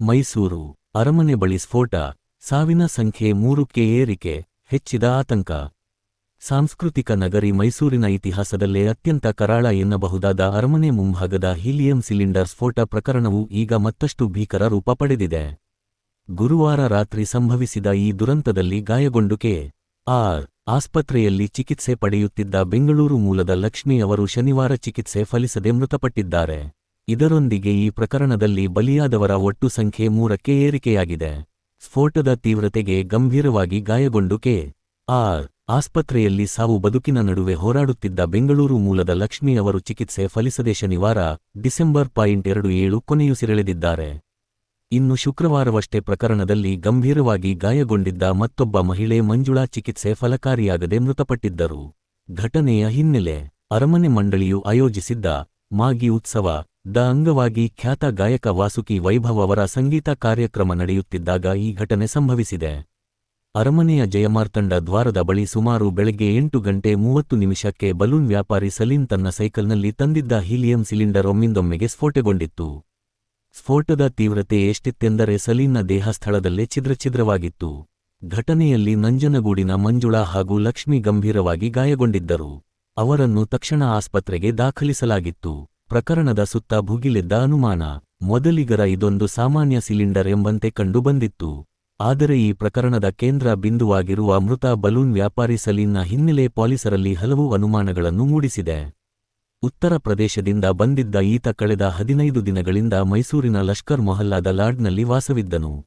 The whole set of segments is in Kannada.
ಮೈಸೂರು ಅರಮನೆ ಬಳಿ ಸ್ಫೋಟ, ಸಾವಿನ ಸಂಖ್ಯೆ ಮೂರಕ್ಕೆ ಏರಿಕೆ, ಹೆಚ್ಚಿದ ಆತಂಕ. ಸಾಂಸ್ಕೃತಿಕ ನಗರಿ ಮೈಸೂರಿನ ಇತಿಹಾಸದಲ್ಲೇ ಅತ್ಯಂತ ಕರಾಳ ಎನ್ನಬಹುದಾದ ಅರಮನೆ ಮುಂಭಾಗದ ಹೀಲಿಯಂ ಸಿಲಿಂಡರ್ ಸ್ಫೋಟ ಪ್ರಕರಣವು ಈಗ ಮತ್ತಷ್ಟು ಭೀಕರ ರೂಪ ಪಡೆದಿದೆ. ಗುರುವಾರ ರಾತ್ರಿ ಸಂಭವಿಸಿದ ಈ ದುರಂತದಲ್ಲಿ ಗಾಯಗೊಂಡು ಕೆ. ಆರ್. ಆಸ್ಪತ್ರೆಯಲ್ಲಿ ಚಿಕಿತ್ಸೆ ಪಡೆಯುತ್ತಿದ್ದ ಬೆಂಗಳೂರು ಮೂಲದ ಲಕ್ಷ್ಮಿ ಅವರು ಶನಿವಾರ ಚಿಕಿತ್ಸೆ ಫಲಿಸದೆ ಮೃತಪಟ್ಟಿದ್ದಾರೆ. ಇದರೊಂದಿಗೆ ಈ ಪ್ರಕರಣದಲ್ಲಿ ಬಲಿಯಾದವರ ಒಟ್ಟು ಸಂಖ್ಯೆ ಮೂರಕ್ಕೆ ಏರಿಕೆಯಾಗಿದೆ. ಸ್ಫೋಟದ ತೀವ್ರತೆಗೆ ಗಂಭೀರವಾಗಿ ಗಾಯಗೊಂಡು ಕೆ. ಆರ್. ಆಸ್ಪತ್ರೆಯಲ್ಲಿ ಸಾವು ಬದುಕಿನ ನಡುವೆ ಹೋರಾಡುತ್ತಿದ್ದ ಬೆಂಗಳೂರು ಮೂಲದ ಲಕ್ಷ್ಮಿ ಅವರು ಚಿಕಿತ್ಸೆ ಫಲಿಸದೆ ಶನಿವಾರ ಡಿಸೆಂಬರ್ ಪಾಯಿಂಟ್ ಎರಡು ಏಳು ಕೊನೆಯುಸಿರೆಳೆದಿದ್ದಾರೆ ಇನ್ನು ಶುಕ್ರವಾರವಷ್ಟೇ ಪ್ರಕರಣದಲ್ಲಿ ಗಂಭೀರವಾಗಿ ಗಾಯಗೊಂಡಿದ್ದ ಮತ್ತೊಬ್ಬ ಮಹಿಳೆ ಮಂಜುಳಾ ಚಿಕಿತ್ಸೆ ಫಲಕಾರಿಯಾಗದೆ ಮೃತಪಟ್ಟಿದ್ದರು. ಘಟನೆಯ ಹಿನ್ನೆಲೆ ಅರಮನೆ ಮಂಡಳಿಯು ಆಯೋಜಿಸಿದ್ದ ಮಾಗಿ ಉತ್ಸವ, ದ ಅಂಗವಾಗಿ ಖ್ಯಾತ ಗಾಯಕ ವಾಸುಕಿ ವೈಭವ್ ಅವರ ಸಂಗೀತ ಕಾರ್ಯಕ್ರಮ ನಡೆಯುತ್ತಿದ್ದಾಗ ಈ ಘಟನೆ ಸಂಭವಿಸಿದೆ. ಅರಮನೆಯ ಜಯಮಾರ್ತಂಡ ದ್ವಾರದ ಬಳಿ ಸುಮಾರು ಬೆಳಗ್ಗೆ ಎಂಟು ಗಂಟೆ ಮೂವತ್ತು ನಿಮಿಷಕ್ಕೆ ಬಲೂನ್ ವ್ಯಾಪಾರಿ ಸಲೀಂ ತನ್ನ ಸೈಕಲ್ನಲ್ಲಿ ತಂದಿದ್ದ ಹೀಲಿಯಂ ಸಿಲಿಂಡರ್ ಒಮ್ಮಿಂದೊಮ್ಮೆಗೆ ಸ್ಫೋಟಗೊಂಡಿತ್ತು. ಸ್ಫೋಟದ ತೀವ್ರತೆ ಎಷ್ಟಿತ್ತೆಂದರೆ ಸಲೀನ್ನ ದೇಹ ಸ್ಥಳದಲ್ಲೇ ಛಿದ್ರಛಿದ್ರವಾಗಿತ್ತು ಘಟನೆಯಲ್ಲಿ ನಂಜನಗೂಡಿನ ಮಂಜುಳಾ ಹಾಗೂ ಲಕ್ಷ್ಮಿ ಗಂಭೀರವಾಗಿ ಗಾಯಗೊಂಡಿದ್ದರು. ಅವರನ್ನು ತಕ್ಷಣ ಆಸ್ಪತ್ರೆಗೆ ದಾಖಲಿಸಲಾಗಿತ್ತು. ಪ್ರಕರಣದ ಸುತ್ತ ಭುಗಿಲೆದ್ದ ಅನುಮಾನ, ಮೊದಲಿಗರ ಇದೊಂದು ಸಾಮಾನ್ಯ ಸಿಲಿಂಡರ್ ಎಂಬಂತೆ ಕಂಡುಬಂದಿತ್ತು. ಆದರೆ ಈ ಪ್ರಕರಣದ ಕೇಂದ್ರ ಬಿಂದುವಾಗಿರುವ ಮೃತ ಬಲೂನ್ ವ್ಯಾಪಾರಿ ಸಲೀನ್ನ ಹಿನ್ನೆಲೆ ಪೊಲೀಸರಲ್ಲಿ ಹಲವು ಅನುಮಾನಗಳನ್ನು ಮೂಡಿಸಿದೆ. ಉತ್ತರ ಪ್ರದೇಶದಿಂದ ಬಂದಿದ್ದ ಈತ ಕಳೆದ ಹದಿನೈದು ದಿನಗಳಿಂದ ಮೈಸೂರಿನ ಲಷ್ಕರ್ ಮೊಹಲ್ಲಾದ ಲಾಡ್ನಲ್ಲಿ ವಾಸವಿದ್ದನು.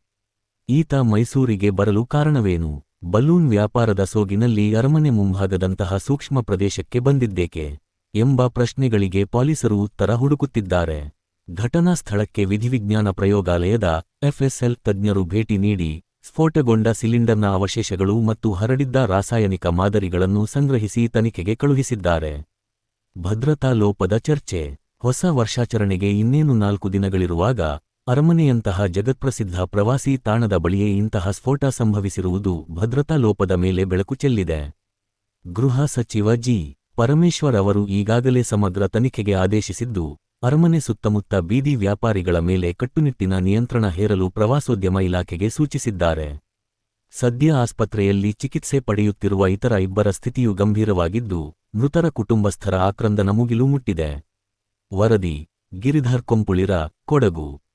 ಈತ ಮೈಸೂರಿಗೆ ಬರಲು ಕಾರಣವೇನು? ಬಲೂನ್ ವ್ಯಾಪಾರದ ಸೋಗಿನಲ್ಲಿ ಅರಮನೆ ಮುಂಭಾಗದಂತಹ ಸೂಕ್ಷ್ಮ ಪ್ರದೇಶಕ್ಕೆ ಬಂದಿದ್ದೇಕೆ ಎಂಬ ಪ್ರಶ್ನೆಗಳಿಗೆ ಪೊಲೀಸರು ಉತ್ತರ ಹುಡುಕುತ್ತಿದ್ದಾರೆ. ಘಟನಾ ಸ್ಥಳಕ್ಕೆ ವಿಧಿವಿಜ್ಞಾನ ಪ್ರಯೋಗಾಲಯದ ಎಫ್ಎಸ್ಎಲ್ ತಜ್ಞರು ಭೇಟಿ ನೀಡಿ ಸ್ಫೋಟಗೊಂಡ ಸಿಲಿಂಡರ್ನ ಅವಶೇಷಗಳು ಮತ್ತು ಹರಡಿದ್ದ ರಾಸಾಯನಿಕ ಮಾದರಿಗಳನ್ನು ಸಂಗ್ರಹಿಸಿ ತನಿಖೆಗೆ ಕಳುಹಿಸಿದ್ದಾರೆ. ಭದ್ರತಾ ಲೋಪದ ಚರ್ಚೆ. ಹೊಸ ವರ್ಷಾಚರಣೆಗೆ ಇನ್ನೇನು ನಾಲ್ಕು ದಿನಗಳಿರುವಾಗ ಅರಮನೆಯಂತಹ ಜಗತ್ಪ್ರಸಿದ್ಧ ಪ್ರವಾಸಿ ತಾಣದ ಬಳಿಯೇ ಇಂತಹ ಸ್ಫೋಟ ಸಂಭವಿಸಿರುವುದು ಭದ್ರತಾ ಲೋಪದ ಮೇಲೆ ಬೆಳಕು ಚೆಲ್ಲಿದೆ. ಗೃಹ ಸಚಿವ ಜಿ. ಪರಮೇಶ್ವರ್ ಅವರು ಈಗಾಗಲೇ ಸಮಗ್ರ ತನಿಖೆಗೆ ಆದೇಶಿಸಿದ್ದು, ಅರಮನೆ ಸುತ್ತಮುತ್ತ ಬೀದಿ ವ್ಯಾಪಾರಿಗಳ ಮೇಲೆ ಕಟ್ಟುನಿಟ್ಟಿನ ನಿಯಂತ್ರಣ ಹೇರಲು ಪ್ರವಾಸೋದ್ಯಮ ಇಲಾಖೆಗೆ ಸೂಚಿಸಿದ್ದಾರೆ. ಸದ್ಯ ಆಸ್ಪತ್ರೆಯಲ್ಲಿ ಚಿಕಿತ್ಸೆ ಪಡೆಯುತ್ತಿರುವ ಇತರ ಇಬ್ಬರ ಸ್ಥಿತಿಯು ಗಂಭೀರವಾಗಿದ್ದು, ಮೃತರ ಕುಟುಂಬಸ್ಥರ ಆಕ್ರಂದನ ಮುಗಿಲು ಮುಟ್ಟಿದೆ. ವರದಿ, ಗಿರಿಧರ್ ಕೊಂಪುಳಿರ, ಕೊಡಗು.